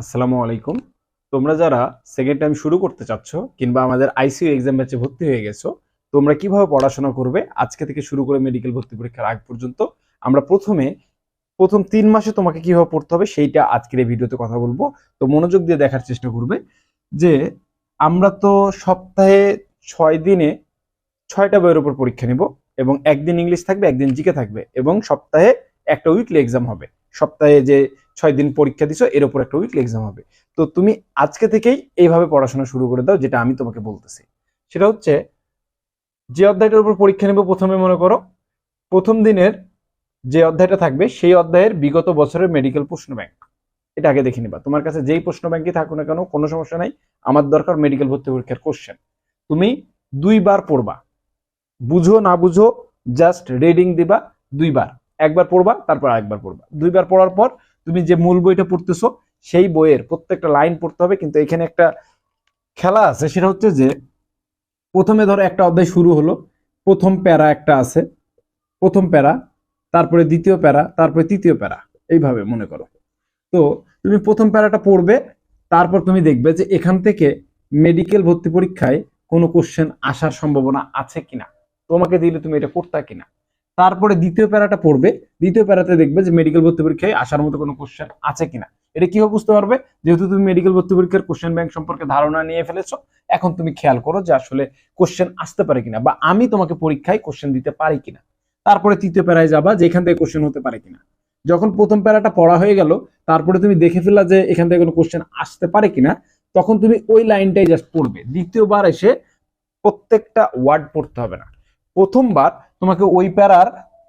আসসালামু আলাইকুম। তোমরা যারা সেকেন্ড টাইম শুরু করতে চাচ্ছ কিংবা আমাদের আইসিইউ এক্সাম ব্যাচে ভর্তি হয়ে গেছো, তোমরা কীভাবে পড়াশোনা করবে? আজকে থেকে শুরু করে মেডিকেল ভর্তি পরীক্ষার আগ পর্যন্ত আমরা প্রথমে, প্রথম তিন মাসে তোমাকে কীভাবে পড়তে হবে সেইটা আজকের এই ভিডিওতে কথা বলব। তো মনোযোগ দিয়ে দেখার চেষ্টা করবে যে আমরা তো সপ্তাহে ছয় দিনে ছয়টা বইয়ের উপর পরীক্ষা নিব এবং একদিন ইংলিশ থাকবে, একদিন জিকে থাকবে এবং সপ্তাহে একটা উইকলি এক্সাম হবে। সপ্তাহে যে ছয় দিন পরীক্ষা দিছো, এর উপর একটা উইকলি এক্সাম হবে। তো তুমি আজকে থেকেই এইভাবে পড়াশোনা শুরু করে দাও, যেটা আমি তোমাকে বলতেছি। সেটা হচ্ছে, যে অধ্যায়টার উপর পরীক্ষা নেব প্রথমে মনে করো, প্রথম দিনের যে অধ্যায়টা থাকবে, সেই অধ্যায়ের বিগত বছরের মেডিকেল প্রশ্ন ব্যাংক এটা আগে দেখে নিবা। তোমার কাছে যেই প্রশ্ন ব্যাংকই থাকুক না কেন, কোনো সমস্যা নাই। আমার দরকার মেডিকেল ভর্তি পরীক্ষার কোশ্চেন তুমি দুইবার পড়বা। বুঝো না বুঝো জাস্ট রিডিং দিবা দুইবার। একবার পড়বা, তারপর আরেকবার পড়বা। দুইবার পড়ার পর তুমি যে মূল বইটা পড়তেছো, সেই বইয়ের প্রত্যেকটা লাইন পড়তে হবে। কিন্তু এখানে একটা খেলা আছে, সেটা হচ্ছে যে প্রথমে ধরো একটা অধ্যায় শুরু হলো, প্রথম প্যারা একটা আছে, প্রথম প্যারা, তারপরে দ্বিতীয় প্যারা, তারপরে তৃতীয় প্যারা, এইভাবে মনে করো। তো তুমি প্রথম প্যারাটা পড়বে, তারপর তুমি দেখবে যে এখান থেকে মেডিকেল ভর্তি পরীক্ষায় কোনো কোশ্চেন আসার সম্ভাবনা আছে কিনা। তোমাকে দিলে তুমি এটা পড়তা কিনা। তারপরে দ্বিতীয় প্যারাটা পড়বে। দ্বিতীয় প্যারাতে দেখবে যে মেডিকেল ভর্তি পরীক্ষায় আসার মতো কোনো কোশ্চেন আছে কিনা। এটা কীভাবে বুঝতে পারবে? যেহেতু তুমি মেডিকেল ভর্তি পরীক্ষার কোশ্চেন ব্যাংক সম্পর্কে ধারণা নিয়ে ফেলেছো, এখন তুমি খেয়াল করো যে আসলে কোশ্চেন আসতে পারে কিনা বা আমি তোমাকে পরীক্ষায় কোশ্চেন দিতে পারি কিনা। তারপরে তৃতীয় প্যারায় যাবা যে এখান থেকে কোশ্চেন হতে পারে কিনা। যখন প্রথম প্যারাটা পড়া হয়ে গেল, তারপরে তুমি দেখে ফেললা যে এখান থেকে কোনো কোশ্চেন আসতে পারে কিনা, তখন তুমি ওই লাইনটাই জাস্ট পড়বে। দ্বিতীয়বার এসে প্রত্যেকটা ওয়ার্ড পড়তে হবে না। প্রথমবার তোমাকে ওই প্যারার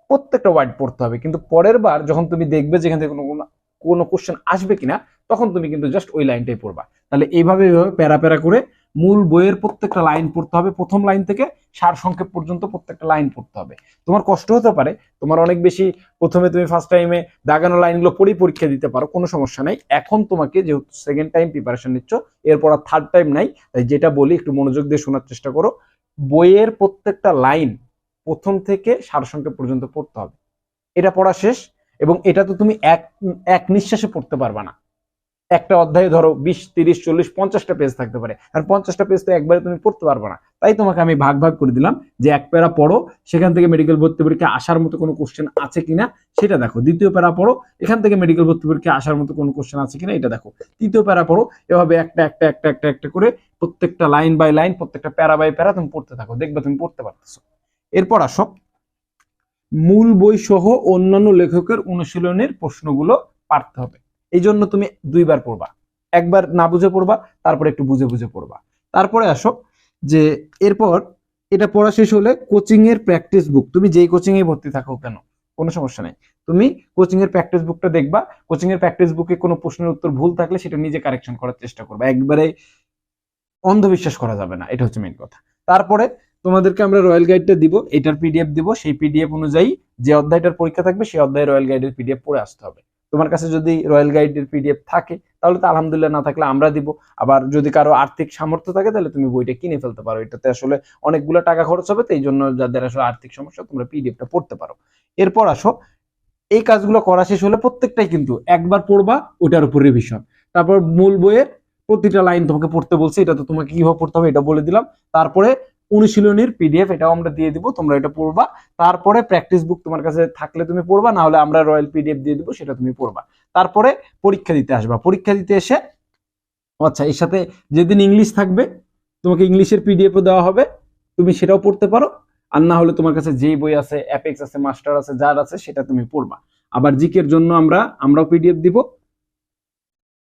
প্রত্যেকটা ওয়ার্ড পড়তে হবে। কিন্তু পরের বার যখন তুমি দেখবে যেখান থেকে কোনো কোনো- কোশ্চেন আসবে কিনা, তখন তুমি কিন্তু জাস্ট ওই লাইনটাই পড়বা। তাহলে এইভাবে এইভাবে প্যারা প্যারা করে মূল বইয়ের প্রত্যেকটা লাইন পড়তে হবে। প্রথম লাইন থেকে সার সংক্ষেপ পর্যন্ত প্রত্যেকটা লাইন পড়তে হবে। তোমার কষ্ট হতে পারে, তোমার অনেক বেশি প্রথমে তুমি ফার্স্ট টাইমে দাগানো লাইনগুলো পড়েই পরীক্ষা দিতে পারো, কোনো সমস্যা নাই। এখন তোমাকে যেহেতু সেকেন্ড টাইম প্রিপারেশন নিচ্ছ, এরপর আর থার্ড টাইম নাই, তাই যেটা বলি একটু মনোযোগ দিয়ে শোনার চেষ্টা করো। বইয়ের প্রত্যেকটা লাইন প্রথম থেকে সারসংক্ষেপ পর্যন্ত পড়তে হবে। এটা পড়া শেষ এবং এটা তো তুমি এক এক নিঃশ্বাসে পড়তে পারবা না। একটা অধ্যায়ে ধরো বিশ, তিরিশ, চল্লিশ, পঞ্চাশটা পেজ থাকতে পারে। আর পঞ্চাশটা পেজ তো একবারে তুমি পড়তে পারবে না। তাই তোমাকে আমি ভাগ ভাগ করে দিলাম যে এক প্যারা পড়ো, সেখান থেকে মেডিকেল ভর্তি পরীক্ষা আসার মতো কোনো কোশ্চেন আছে কিনা, সেটা দেখো। দ্বিতীয় প্যারা পড়ো, এখান থেকে মেডিকেল ভর্তি পরীক্ষা আসার মতো কোনো কোশ্চেন আছে কিনা, এটা দেখো। তৃতীয় প্যারা পড়ো, এভাবে একটা একটা একটা একটা একটা করে প্রত্যেকটা লাইন বাই লাইন প্রত্যেকটা প্যারা বাই প্যারা তুমি পড়তে থাকো। দেখবে তুমি পড়তে পারতেছো। এরপর আসো। মূল বই সহ অন্যান্য লেখকের অনুশীলনের প্রশ্নগুলো পারতে হবে। এই জন্য তুমি দুইবার পড়বা। একবার না বুঝে পড়বা, তারপরে একটু বুঝে বুঝে পড়বা। তারপরে আসো যে এরপর এটা পড়া শেষ হলে কোচিং এর প্র্যাকটিস বুক তুমি যেই কোচিং এ ভর্তি থাকো কেন? কোনো সমস্যা নেই। তুমি কোচিং এর প্র্যাকটিস বুকটা দেখবা কোচিং এর প্র্যাকটিস বুকে কোনো প্রশ্নের উত্তর ভুল থাকলে সেটা নিজে কারেকশন করার চেষ্টা করবা। একবারে অন্ধবিশ্বাস করা যাবে না, এটা হচ্ছে মেইন কথা। তারপরে তোমাদেরকে আমরা রয়্যাল গাইডটা দিব, এটার পিডিএফ দিব, সেই পিডিএফ অনুযায়ী যে অধ্যায়টার পরীক্ষা থাকবে, সেই অধ্যায় রয়্যাল গাইডের পিডিএফ পড়ে আসতে হবে। তোমার কাছে যদি রয়্যাল গাইডের পিডিএফ থাকে, তাহলে তো আলহামদুলিল্লাহ না থাকলে আমরা দিব। আবার যদি কারও আর্থিক সামর্থ্য থাকে, তাহলে তুমি বইটা কিনে ফেলতে পারো। এটাতে আসলে অনেকগুলো টাকা খরচ হবে, তো এই জন্য যাদের আসলে আর্থিক সমস্যা, তোমরা পিডিএফটা পড়তে পারো। এরপর আসো, এই কাজগুলো করা শেষ হলে প্রত্যেকটাই কিন্তু একবার পড়বা ওটার উপর রিভিশন তারপর মূল বইয়ের প্রতিটা লাইন তোমাকে পড়তে বলছে, এটা তো তোমাকে কীভাবে পড়তে হবে এটা বলে দিলাম। তারপরে অনুশীলনীর পিডিএফ এটাও আমরা দিয়ে দিব, তোমরা এটা পড়বা। তারপরে প্র্যাকটিস বুক তোমার কাছে থাকলে তুমি পড়বা না হলে আমরা রয়্যাল পিডিএফ দিয়ে দিব, সেটা তুমি পড়বা। তারপরে পরীক্ষা দিতে আসবা। পরীক্ষা দিতে এসে আচ্ছা এর সাথে যেদিন ইংলিশ থাকবে, তোমাকে ইংলিশের পিডিএফও দেওয়া হবে, তুমি সেটাও পড়তে পারো। আর না হলে তোমার কাছে যেই বই আছে অ্যাপেক্স আছে মাস্টার আছে, যার আছে, সেটা তুমি পড়বা। আবার জিকের জন্য আমরা, আমরাও পিডিএফ দিব।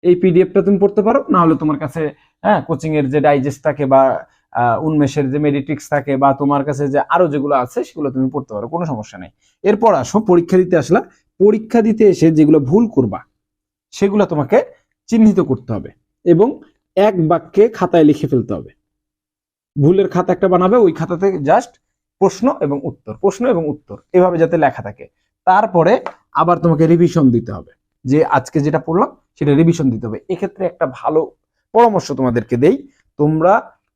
এই পিডিএফটা তুমি পড়তে পারো, না হলে তোমার কাছে হ্যাঁ কোচিং এর যে ডাইজেস্ট থাকে বা উন্মেষের যে মেডিটিক্স থাকে বা তোমার কাছে যে আরও যেগুলো আছে, সেগুলো তুমি পড়তে পারো, কোনো সমস্যা নেই। এরপর আসো, পরীক্ষা দিতে আসলা। পরীক্ষা দিতে এসে যেগুলো ভুল করবা, সেগুলো তোমাকে চিহ্নিত করতে হবে এবং এক বাক্যে খাতায় লিখে ফেলতে হবে। ভুলের খাতা একটা বানাবে, ওই খাতাতে জাস্ট প্রশ্ন এবং উত্তর, প্রশ্ন এবং উত্তর, এভাবে যাতে লেখা থাকে। তারপরে আবার তোমাকে রিভিশন দিতে হবে, যে আজকে যেটা পড়লাম, সেটা রিভিশন দিতে হবে। এক্ষেত্রে একটা ভালো পরামর্শ তোমাদেরকে দেই, তোমরা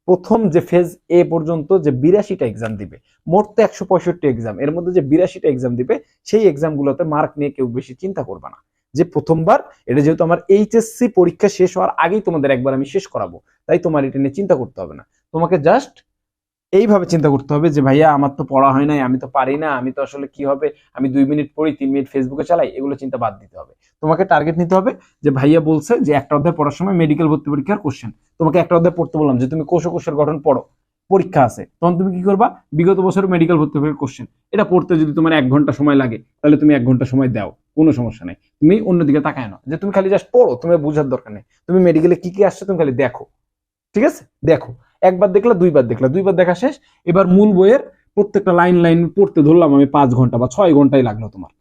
প্রথম যে ফেজ এ পর্যন্ত যে বিরাশিটা এক্সাম দিবে, মোট তো একশো পঁয়ষট্টি এক্সাম এর মধ্যে যে বিরাশিটা এক্সাম দিবে, সেই এক্সামগুলোতে মার্ক নিয়ে কেউ বেশি চিন্তা করবে না। যে প্রথমবার, এটা যেহেতু আমার এইচএসসি পরীক্ষা শেষ হওয়ার আগেই তোমাদের একবার আমি শেষ করাবো, তাই তোমার এটা নিয়ে চিন্তা করতে হবে না। তোমাকে জাস্ট এইভাবে চিন্তা করতে হবে যে, ভাইয়া, আমার তো পড়া হয় নাই, আমি তো পারি না, আমি তো আসলে কি হবে? আমি দুই মিনিট পড়ি, তিন মিনিট ফেসবুকে চালাই, এগুলো চিন্তা বাদ দিতে হবে। তোমাকে টার্গেট নিতে হবে যে, ভাইয়া বলছে যে, একটা অধ্যায় পড়ার সময় মেডিকেল ভর্তি পরীক্ষার কোশ্চেন তোমাকে একটা অধ্যায় পড়তে বললাম যে, তুমি কোষ কোষের গঠন পড়ো, পরীক্ষা আছে। তখন তুমি কি করবা? বিগত বছর মেডিকেল ভর্তি পরীক্ষার কোশ্চেন এটা পড়তে যদি তোমার এক ঘণ্টা সময় লাগে, তাহলে তুমি এক ঘণ্টা সময় দাও, কোনো সমস্যা নেই। তুমি অন্যদিকে তাকায় না যে, তুমি খালি জাস্ট পড়ো তুমি বোঝার দরকার নেই। তুমি মেডিকেলে কি কি আসছে, তুমি খালি দেখো। ঠিক আছে? দেখো। একবার দেখলা, দুইবার দেখলা। দুইবার দেখা শেষ। এবার মূল বইয়ের প্রত্যেকটা লাইন লাইন পড়তে ধরলাম আমি পাঁচ ঘণ্টা বা ছয় ঘন্টাই লাগল তোমার।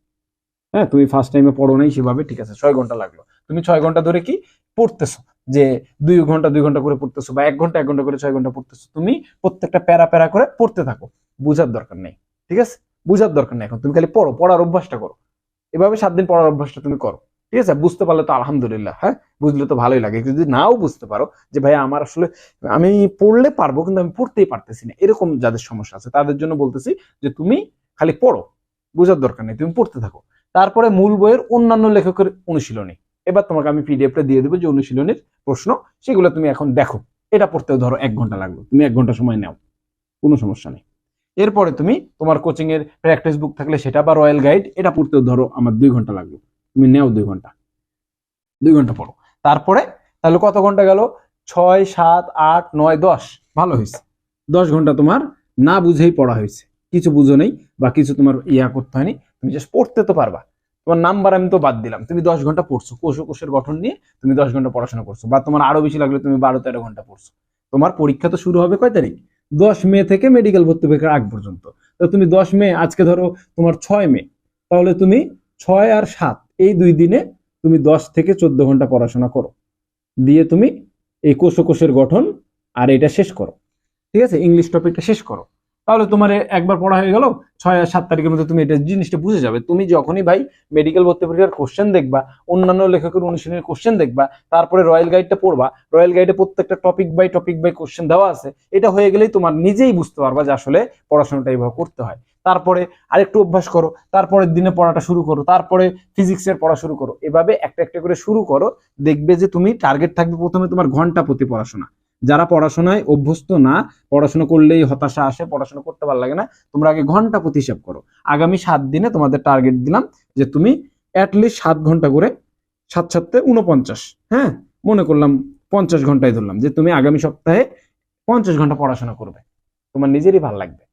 হ্যাঁ তুমি ফার্স্ট টাইমে পড়ো নাই সেভাবে, ঠিক আছে, ছয় ঘণ্টা লাগল। তুমি ছয় ঘণ্টা ধরে কি পড়তেছো? যে দুই ঘণ্টা দুই ঘণ্টা করে পড়তেছো বা এক ঘণ্টা এক ঘণ্টা করে ছয় ঘণ্টা পড়তেছো, তুমি প্রত্যেকটা প্যারা প্যারা করে পড়তে থাকো। বুঝার দরকার নেই, ঠিক আছে? বুঝার দরকার নেই এখন। তুমি খালি পড়ো, পড়ার অভ্যাসটা করো। এভাবে সাত দিন পড়ার অভ্যাসটা তুমি করো। ঠিক আছে? বুঝতে পারলে তো আলহামদুলিল্লাহ হ্যাঁ? বুঝলে তো ভালোই লাগে। যদি নাও বুঝতে পারো যে ভাই আমার আসলে আমি পড়লে পারব কিন্তু আমি পড়তেই পারতেছি না। এরকম যাদের সমস্যা আছে, তাদের জন্য বলতেছি যে, তুমি খালি পড়ো। বোঝার দরকার নেই। তুমি পড়তে থাকো। তারপরে মূল বইয়ের অন্যান্য লেখকের অনুশীলনী। এবার তোমাকে আমি পিডিএফটা দিয়ে দেবো যে, অনুশীলনের প্রশ্ন, সেগুলো তুমি এখন দেখো। এটা পড়তেও ধরো এক ঘণ্টা লাগল। তুমি এক ঘণ্টা সময় নাও। কোনো সমস্যা নেই। এরপরে তুমি তোমার কোচিং এর প্র্যাকটিস বুক থাকলে সেটা বা রয়্যাল গাইড এটা পড়তেও ধরো আমার দুই ঘণ্টা লাগল। তুমি নেও দুই ঘণ্টা। দুই ঘণ্টা পড়ো। তারপরে তাহলে কত ঘণ্টা গেল? ছয়, সাত, আট, নয়, দশ। ভালো হয়েছে। দশ ঘণ্টা তোমার না বুঝেই পড়া হয়েছে। কিছু বুঝো নেই বা কিছু তোমার ইয়া করতে হয়নি। তুমি জাস্ট পড়তে তো পারবা। তোমার নাম্বার আমি তো বাদ দিলাম। তুমি দশ ঘণ্টা পড়ছো। কোষ কোষের গঠন নিয়ে তুমি দশ ঘণ্টা পড়াশোনা করছ বা তোমার আরও বেশি লাগলে তুমি বারো, তেরো ঘণ্টা পড়ছো। তোমার পরীক্ষা তো শুরু হবে কয় তারিখ? দশ মে থেকে মেডিকেল ভর্তি পরীক্ষার আগ পর্যন্ত। তো তুমি দশ মে, আজকে ধরো তোমার ছয় মে। তাহলে তুমি ছয় আর সাত। এই দুই দিনে তুমি দশ থেকে চোদ্দ ঘণ্টা পড়াশোনা করো। দিয়ে তুমি এই কোষ কোষের গঠন আর এটা শেষ করো। ঠিক আছে? ইংলিশ টপিকটা শেষ করো। তাহলে তোমার একবার পড়া হয়ে গেল, ছয় আর সাত তারিখের মধ্যে তুমি এটা জিনিসটা বুঝে যাবে। তুমি যখনই ভাই মেডিকেল ভর্তি পরীক্ষার কোশ্চেন দেখবা, অন্যান্য লেখকের অনুশীলনের কোশ্চেন দেখবা, তারপরে রয়্যাল গাইডটা পড়বা রয়্যাল গাইডে প্রত্যেকটা topic by topic by question দেওয়া আছে, এটা হয়ে গেলেই তোমার নিজেই বুঝতে পারবা যে আসলে পড়াশোনাটা এইভাবে করতে হয়। তারপরে আরেকটু অভ্যাস করো, তারপরের দিনে পড়াটা শুরু করো, তারপরে ফিজিক্সের পড়া শুরু করো। এভাবে একটা একটা করে শুরু করো, দেখবে যে তুমি টার্গেট থাকবে প্রথমে তোমার ঘণ্টা প্রতি পড়াশোনা। যারা পড়াশোনায় অভ্যস্ত না, পড়াশোনা করলেই হতাশা আসে, পড়াশোনা করতে ভালো লাগে না, তোমরা আগে ঘণ্টা প্রতি হিসাব করো। আগামী সাত দিনে তোমাদের টার্গেট দিলাম যে তুমি অ্যাটলিস্ট সাত ঘণ্টা করে সাত সাততে উনপঞ্চাশ হ্যাঁ? মনে করলাম পঞ্চাশ ঘন্টায় ধরলাম যে তুমি আগামী সপ্তাহে পঞ্চাশ ঘণ্টা পড়াশোনা করবে। তোমার নিজেরই ভালো লাগবে।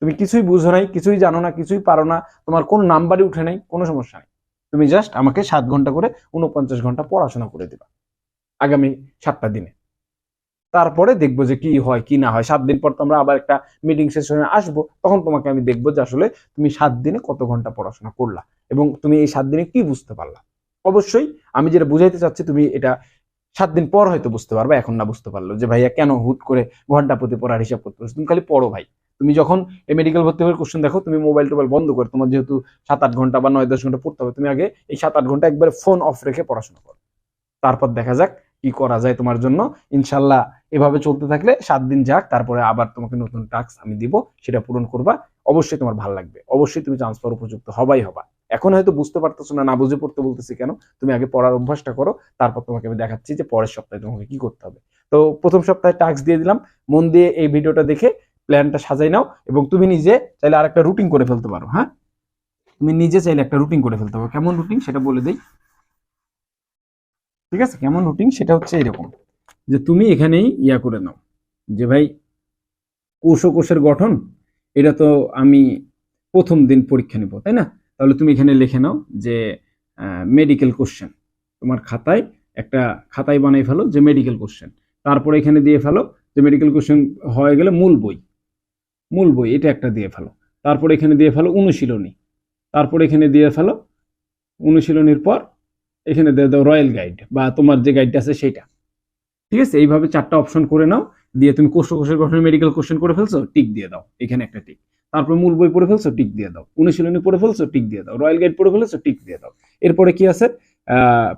তুমি কিছুই বুঝো নাই, কিছুই জানো না, কিছুই পারো না, তোমার কোন নাম্বারই উঠে নাই, কোনো সমস্যা নেই। তুমি জাস্ট আমাকে সাত ঘণ্টা করে উনপঞ্চাশ ঘণ্টা পড়াশোনা করে দিবা। আগামী সাতটা দিনে। তারপরে দেখব যে কি হয়, কি না হয়। সাত দিন পর তো আমরা আবার একটা মিটিং সেশনে আসব। তখন তোমাকে আমি দেখব যে আসলে তুমি সাত দিনে কত ঘণ্টা পড়াশোনা করলা এবং তুমি এই সাত দিনে কি বুঝতে পারলা। অবশ্যই আমি যেটা বুঝাইতে চাচ্ছি, তুমি এটা সাত দিন পর হয়তো বুঝতে পারবে, এখন না বুঝতে পারল যে ভাইয়া কেন হুট করে ঘণ্টা প্রতি পড়ার হিসাব করতে পারছ তুমি খালি পড়ো ভাই। তুমি যখন এই মেডিকেল ভর্তি হওয়ার কোশ্চেন দেখো, তুমি মোবাইল টোবাইল বন্ধ করে তোমার যেহেতু সাত আট ঘণ্টা বা নয় দশ ঘণ্টা পড়তে হবে, তুমি আগে এই সাত আট ঘণ্টা একবারে ফোন অফ রেখে পড়াশোনা করো। তারপর দেখা যাক কি করা যায় তোমার জন্য। ইনশাল্লাহ এভাবে চলতে থাকলে সাত দিন যাক, তারপরে আবার তোমাকে নতুন টাস্ক আমি দিব, সেটা পূরণ করবা। অবশ্যই তোমার ভালো লাগবে। অবশ্যই তুমি চান্স পাওয়ার উপযুক্ত হবাই হবা। এখন হয়তো বুঝতে পারতেছো না না বুঝে পড়তে বলতেছি কেন, তুমি আগে পড়ার অভ্যাসটা করো, তারপর তোমাকে আমি দেখাচ্ছি যে পরের সপ্তাহে তোমাকে কি করতে হবে। তো প্রথম সপ্তাহে টাস্ক দিয়ে দিলাম, মন দিয়ে এই ভিডিওটা দেখে প্ল্যানটা সাজাই নাও এবং তুমি নিজে চাইলে আরেকটা রুটিন করে ফেলতে পারো হ্যাঁ? তুমি নিজে চাইলে একটা রুটিন করে ফেলতে পারো। কেমন রুটিন সেটা বলে দেই। ঠিক আছে? কেমন রুটিন সেটা হচ্ছে এরকম। যে তুমি এখানেই ইয়া করে নাও। যে ভাই কোষ ও কোষের গঠন, এটা তো আমি প্রথম দিন পরীক্ষা নিব, তাই না? তাহলে তুমি এখানে লিখে নাও যে মেডিকেল কোশ্চেন তোমার খাতায় একটা খাতায় বানাই ফেলো যে মেডিকেল কোশ্চেন তারপরে এখানে দিয়ে ফেলো যে মেডিকেল কোশ্চেন হয়ে গেলে মূল বই। মূল বই, এটা একটা দিয়ে ফেলো। তারপরে এখানে দিয়ে ফেলো অনুশীলনী। তারপরে এখানে দিয়ে ফেলো অনুশীলনীর পর এখানে দিয়ে দাও রয়্যাল গাইড বা তোমার যে গাইডটা আছে সেটা। ঠিক আছে? এইভাবে চারটা অপশন করে নাও, দিয়ে তুমি কোষ ও কোষের গঠনে মেডিকেল কোশ্চেন করে ফেলছো টিক দিয়ে দাও। এখানে একটা টিক তারপর মূল বই পড়ে ফেলছো টিক দিয়ে দাও। অনুশীলনী পড়ে ফেলছো টিক দিয়ে দাও। রয়্যাল গাইড পড়ে ফেলছো টিক দিয়ে দাও। এরপরে কি আছে?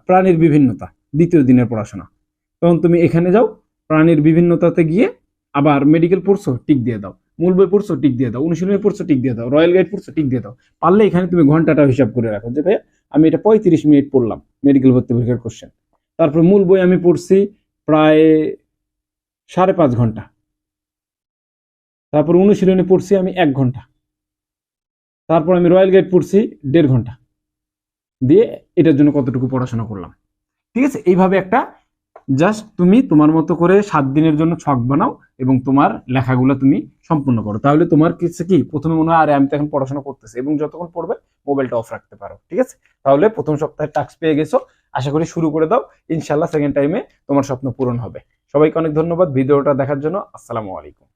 প্রাণীর বিভিন্নতা, দ্বিতীয় দিনের পড়াশোনা। তখন তুমি এখানে যাও, প্রাণীর বিভিন্নতাতে গিয়ে আবার মেডিকেল পড়ছো টিক দিয়ে দাও। মূল বই পড়ছো টিক দিয়ে দাও। অনুশীলনী পড়ছো টিক দিয়ে দাও। রয়্যাল গাইড পড়ছো টিক দিয়ে দাও। পারলে এখানে তুমি ঘন্টাটা হিসাব করে রাখো যে ভাইয়া আমি এটা পঁয়ত্রিশ মিনিট পড়লাম মেডিকেল ভর্তি পরীক্ষার কোশ্চেন তারপর মূল বই আমি পড়ছি প্রায় সাড়ে পাঁচ ঘণ্টা। তারপর অনুশীলনে পড়ছি আমি এক ঘণ্টা। তারপর আমি রয়্যাল গেট পড়ছি দেড় ঘণ্টা। দিয়ে এটার জন্য কতটুকু পড়াশোনা করলাম। ঠিক আছে? এইভাবে একটা জাস্ট তুমি তোমার মতো করে সাত দিনের জন্য ছক বানাও এবং তোমার লেখাগুলো তুমি সম্পূর্ণ করো। তাহলে তোমার কিছু কি? প্রথমে মনে হয়, আরে, আমি তো এখন পড়াশোনা করতেছি। এবং যতক্ষণ পড়বে মোবাইলটা অফ রাখতে পারো, ঠিক আছে? তাহলে প্রথম সপ্তাহে টাস্ক পেয়ে গেছো। আশা করি শুরু করে দাও। ইনশাল্লাহ সেকেন্ড টাইমে তোমার স্বপ্ন পূরণ হবে। সবাইকে অনেক ধন্যবাদ ভিডিওটা দেখার জন্য। আসসালামু আলাইকুম।